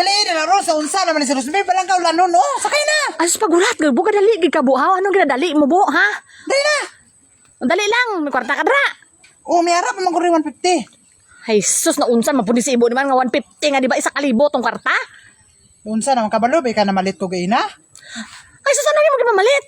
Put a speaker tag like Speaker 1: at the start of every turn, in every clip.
Speaker 1: Dali na lang ron sa unsa naman ni si Rosmay balang ka ulan no. Sakay na.
Speaker 2: Asus pagulat, gabo ka dali gid ka buhaw. Anong ginadali mo bu, ha?
Speaker 1: Dali na.
Speaker 2: Dali lang, may kwarta ka dra.
Speaker 1: Oh, may harap man ko rin 150.
Speaker 2: Ay sus na unsan mapudi si ibo naman nga 150 nga di ba isa kalibo tong kwarta?
Speaker 1: Unsa naman kabalo bay ka na malit ko gay na.
Speaker 2: Ay sus ano yung magmamalit?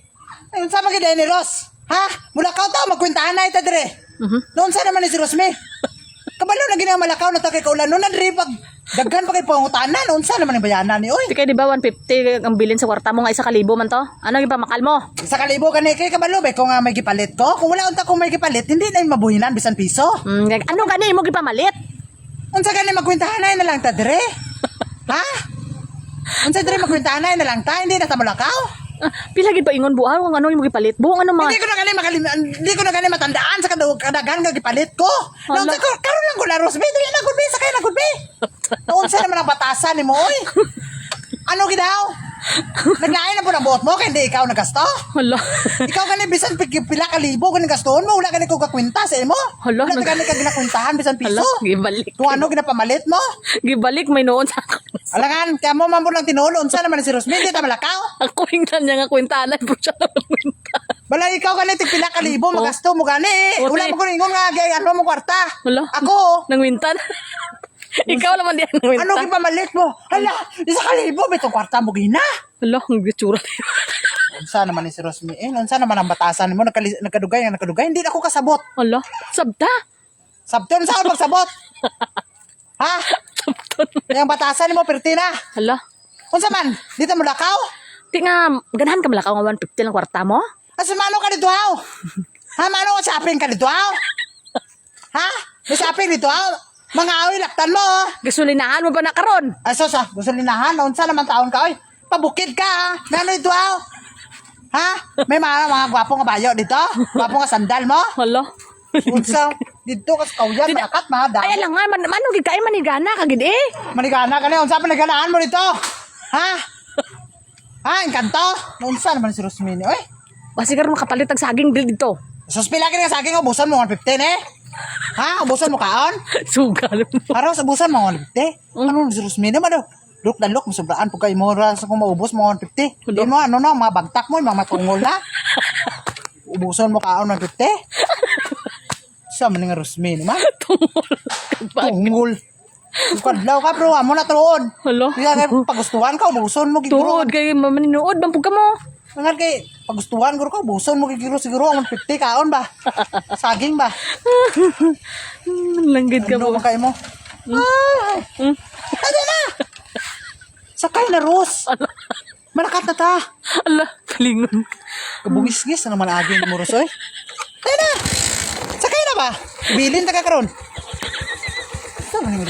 Speaker 1: Ay unsa man gid ni Ros? Ha? Mula ka ta magkwentahan na ita dire.
Speaker 2: Mhm.
Speaker 1: Noon sa naman ni si Rosmay. Kabalo na gina malakaw na ta kay kaulan no na dire pag daghan pa kay pangutanan unsa naman ni bayanan ni oy.
Speaker 2: Di kay di ba 150 ang bilin sa kwarta mo nga isa kalibo man to? Ano yung pamakal mo?
Speaker 1: Sa kalibo ka ni kay kabalo bay ko nga may gipalit ko. Kung wala unta kung may gipalit hindi na mabuhinan bisan piso.
Speaker 2: Mm, gag- ano gani mo gipamalit?
Speaker 1: Unsa gani magkwentahan na lang ta dire? ha? Unsa dire magkwentahan na lang ta hindi na ta malakaw?
Speaker 2: Ah, pila gid pa ingon buhaw kung ano yung gipalit? Buong ano
Speaker 1: Hindi
Speaker 2: mga
Speaker 1: ko na gani makalim hindi ko na gani matandaan sa kada kadagan nga gipalit ko.
Speaker 2: Hala.
Speaker 1: sa karon lang ko la Rosby, dili na gud sa kay na gud Noon sa naman ang batasan ni mo oy. Ano gidaw? Naglain na po ng buot mo kay hindi ikaw nagasto?
Speaker 2: Hala.
Speaker 1: Ikaw gani bisan pig- pila ka libo gani gastoon mo wala gani ko kakwenta sa imo.
Speaker 2: Hala,
Speaker 1: Wala
Speaker 2: nag-
Speaker 1: gani ka ginakwentahan bisan
Speaker 2: Hala,
Speaker 1: piso.
Speaker 2: gibalik.
Speaker 1: Kung ano ginapamalit mo?
Speaker 2: Gibalik may noon sa ako.
Speaker 1: Alangan, kaya mo man po lang tinulo. Unsa naman si Rosby, hindi ta malakaw.
Speaker 2: Ako hinggan niya nga kwentanan po siya ng kwenta.
Speaker 1: Bala ikaw gani tig pila ka libo magasto mo gani. eh. Wala mo ko ingon nga gay ano mo kwarta.
Speaker 2: Hala.
Speaker 1: Ako.
Speaker 2: Nang wintan. Ikaw naman di ang wintan.
Speaker 1: Ano gipamalit mo? Hala, isa ka libo may tong kwarta mo gina.
Speaker 2: Hala, ang gitsura.
Speaker 1: Unsa naman ni si Rosmy? Eh, unsa naman ang batasan mo nagkali, nagkadugay nagkadugay. Hindi na ako kasabot.
Speaker 2: Hala, sabta.
Speaker 1: Sabton sa magsabot. ha? Yung batasan mo pertina.
Speaker 2: Hala.
Speaker 1: Unsa man? Dito mo lakaw?
Speaker 2: Di nga, ganahan ka malakaw nga 150 lang kwarta mo?
Speaker 1: Asa mano ka dito haw? Ha, mano ka shopping ka dito haw? Ha? May shopping dito haw? Mga awi laktan mo. oh.
Speaker 2: Gasolinahan mo ba na karon?
Speaker 1: Aso sa, gusto linahan, unsa naman taon ka, oy. Pabukid ka, ha? May ano dito, ha? May mga, mga gwapong nga bayo dito? Gwapong nga sandal mo?
Speaker 2: Hala.
Speaker 1: Unsa? Dito, kas kauyan,
Speaker 2: Dida-
Speaker 1: makat, mga
Speaker 2: Ay, alang nga, man, manong gid manigana kagid eh.
Speaker 1: Manigana ka na, unsa pa naganaan mo dito? Ha? Ha, engkanto? Unsa naman si Rosmini, oy?
Speaker 2: Basi karon makapalit og saging dito.
Speaker 1: Suspila ka na sa akin, ubusan mo 115, eh? Ha? Ubusan mo kaon?
Speaker 2: Sugal mo.
Speaker 1: Para sa ubusan mo 150? Ano si Rosmini, man daw? Look na look, masobraan po kayo mo sa kung maubos mo 150. Hindi mo, ano na, mga bagtak mo, mga matungol na. Ubusan mo kaon 150? Sa man nga Rosmini, man?
Speaker 2: Tungol
Speaker 1: Tungol. Kadlaw ka, bro. Amo na tuon.
Speaker 2: Hala.
Speaker 1: Kaya kay pagustuhan ka, ubuson mo.
Speaker 2: Tuod kay mamaninuod bang pug ka mo.
Speaker 1: Nga kay pagustuhan guro ka, ubuson mo giguro siguro ang 50 kaon ba? Saging ba?
Speaker 2: Hmm, Langgit ka
Speaker 1: Ano
Speaker 2: mo.
Speaker 1: kayo mo? Ay!
Speaker 2: Hmm.
Speaker 1: Ano na? Sakay na, Ros. Manakat na ta.
Speaker 2: Ala, kalingon.
Speaker 1: Kabugis-gis na naman aging mo, Ros, oy. Tayo na. Sakay na ba? Bilin ta ka karon. Saan man yung